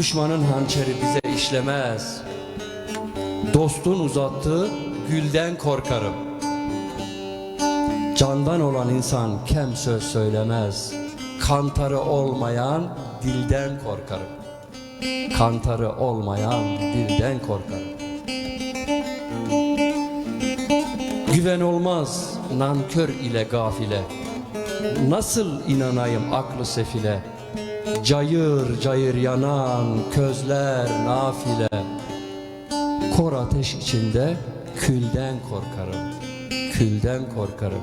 Düşmanın hançeri bize işlemez. Dostun uzattığı gülden korkarım. Candan olan insan kem söz söylemez. Kantarı olmayan dilden korkarım. Kantarı olmayan dilden korkarım. Güven olmaz nankör ile gafile. Nasıl inanayım aklı sefile? Cayır cayır yanan közler nafile. Kor ateş içinde külden korkarım. Külden korkarım.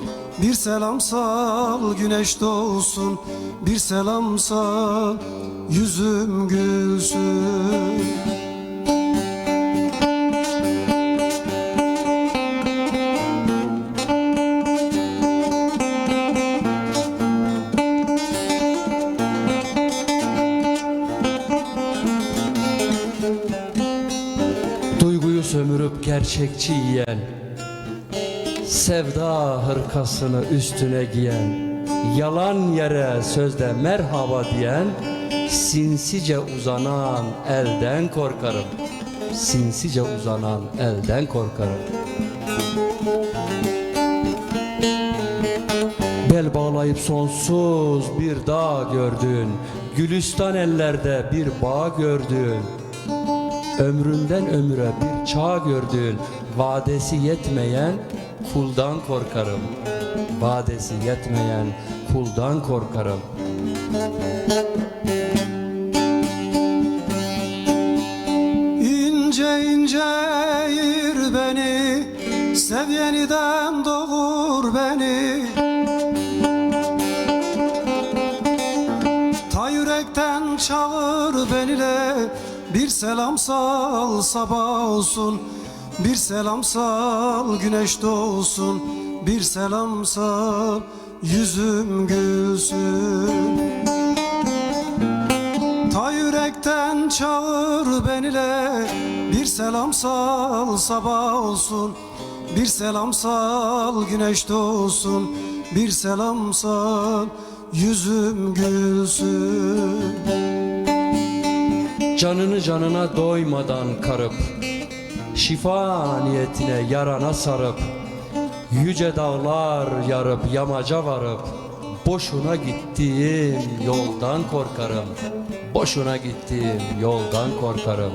Bir selam sal güneş doğsun. Bir selam sal yüzüm gülsün. Duyguyu sömürüp gerçekçi yiyen Sevda hırkasını üstüne giyen Yalan yere sözde merhaba diyen Sinsice uzanan elden korkarım. Sinsice uzanan elden korkarım. Bel bağlayıp sonsuz bir dağ gördün Gülistan ellerde bir bağ gördün. Ömründen ömüre bir çağ gördün Vadesi yetmeyen kuldan korkarım. Vadesi yetmeyen kuldan korkarım. İnce ince ayır beni Sev yeniden doğur beni. Ta yürekten çağır beni de Bir selam sal sabah olsun Bir selam sal güneş doğsun. Bir selam sal yüzüm gülsün. Ta yürekten çağır beni de. Bir selam sal sabah olsun. Bir selam sal güneş doğsun. Bir selam sal yüzüm gülsün. Canını canına doymadan karıp Şifa niyetine yarana sarıp Yüce dağlar yarıp yamaca varıp Boşuna gittiğim yoldan korkarım. Boşuna gittiğim yoldan korkarım.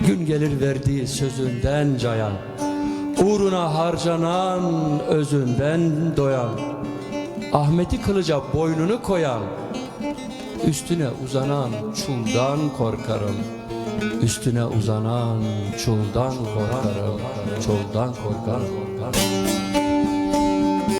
Gün gelir verdiği sözünden cayan Uğruna harcanan özünden doyan. Ahmet'i kılıca boynunu koyan Üstüne uzanan çuldan korkarım Üstüne uzanan çuldan korkarım Çuldan korkar korkarım